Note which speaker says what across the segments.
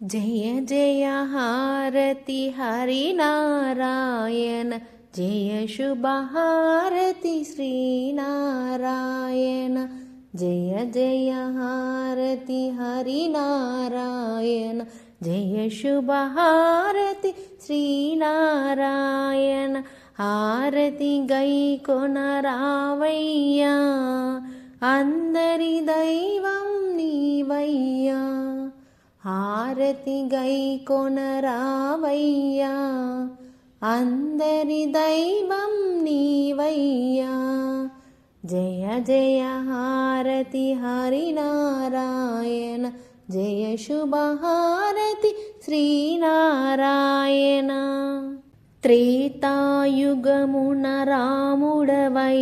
Speaker 1: జయ జయ హారతి హరినారాయణ జయ శుభహారతి శ్రీనారాయణ జయ జయ హారతి హరినారాయణ జయ శుభహారతి శ్రీనారాయణ హారతి గై కొనరావయ్యా అందరి దైవం హారతి గై కొనరావయ్యా అందరి దైవం నీవయ్యా. జయ జయ హారతి హరినారాయణ జయ శుభ హారతి శ్రీనారాయణ. త్రేతాయుగమున రాముడవై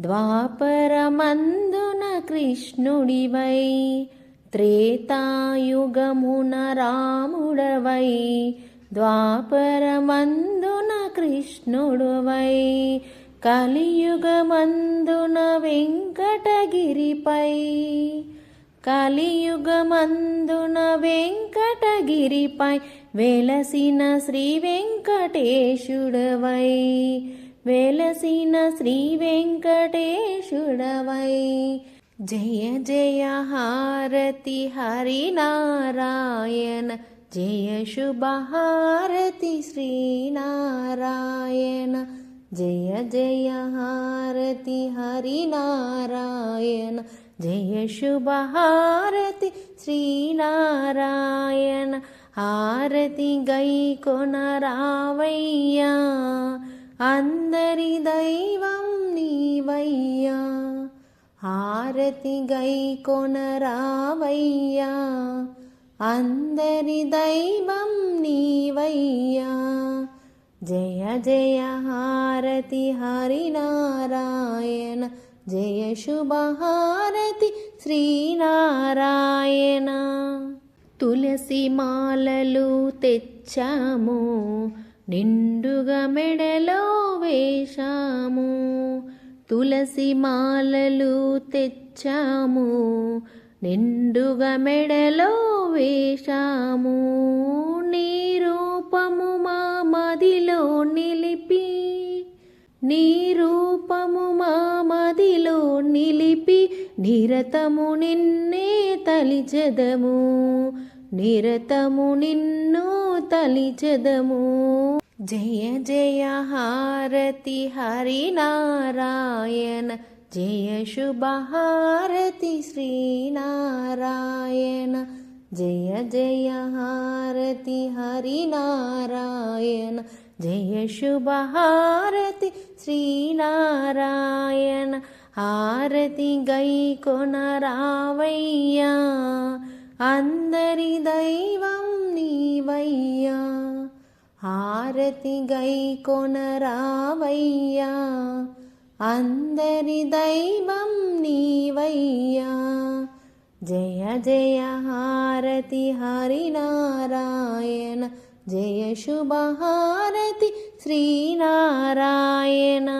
Speaker 1: ద్వాపరమందున కృష్ణుడివై త్రేతాయుగమున రాముడవై ద్వాపరమందున కృష్ణుడువై కలియుగమందున వెంకటగిరిపై. కలియుగమందున వెంకటగిరిపై వెలసిన శ్రీ వెంకటేశుడవై వెలసిన శ్రీ వెంకటేశుడవై. జయ జయ హారతి హరినారాయణ జయ శుభహారతి శ్రీనారాయణ జయ జయ హారతి హరినారాయణ జయ శుభహారతి శ్రీనారాయణ హారతి గై కొనరావయ్యా అందరి దైవం నీవయ్యా. హారతి గై కొనరావయ్యా అందరి దైవం నీవయ్యా. జయ జయ హారతి హరినారాయణ జయ శుభ హారతి శ్రీనారాయణ. తులసి మాలలు తెచ్చాము నిండుగా మెడలో వేశాము. తులసి మాలలు తెచ్చాము నిండుగా మెడలో వేశాము. నీ రూపము మా మదిలో నిలిపి నీ రూపము మా మదిలో నిలిపి నిరతము నిన్నే తలిచెదము నిరతము నిన్ను తలిచెదము. జయ జయ హారతి హరినారాయణ జయ శుభహారతి శ్రీనారాయణ జయ జయ హారతి హరినారాయణ జయ శుభహారతి శ్రీనారాయణ హారతి గై కొనరావయ్యా అందరి దైవం నీవయ్యా. హారతి గై కొనరావయ్యా అందరి దైవం నీవయ్యా. జయ జయ హారతి హరినారాయణ జయ శుభ హారతి శ్రీనారాయణ.